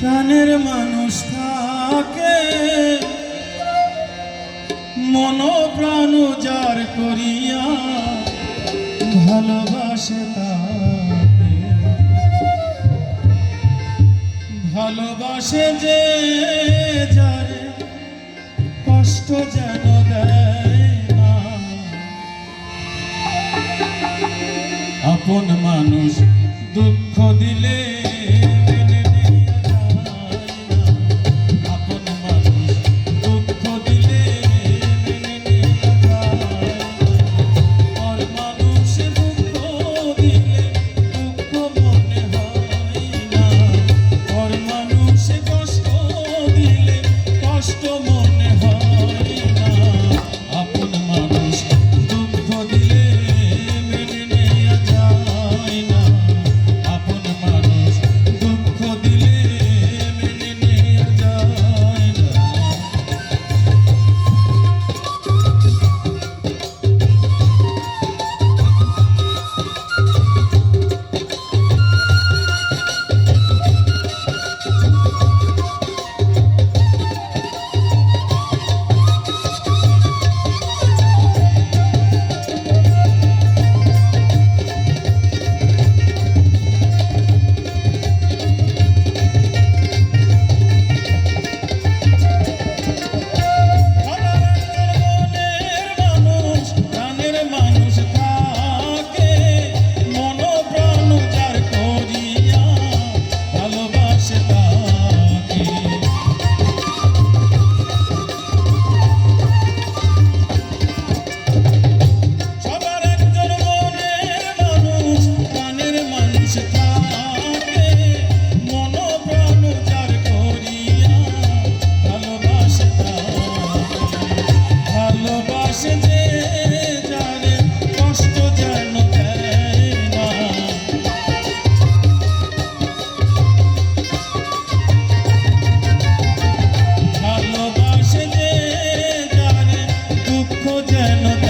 প্রাণের মানুষ থাকে। মন প্রাণ উজাড় করিয়া ভালোবাসে তাকে ভালোবাসে যে যারে কষ্ট যেন দেয় না। আপন মানুষ দুঃখ দিলে no te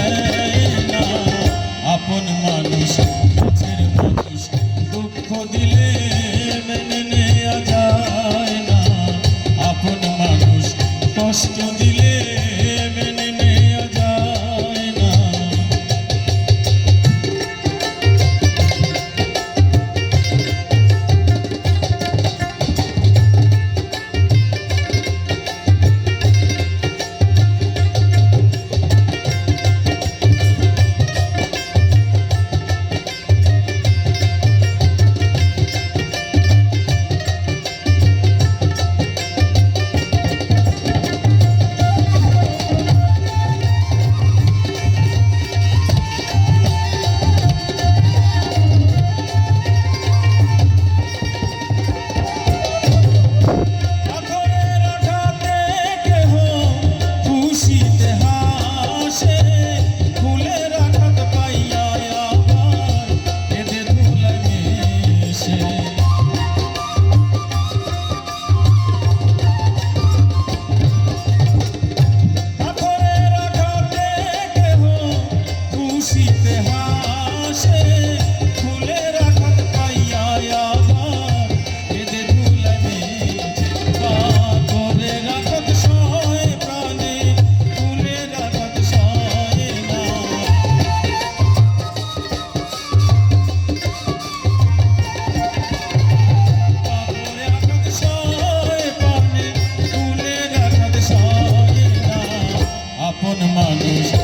upon a man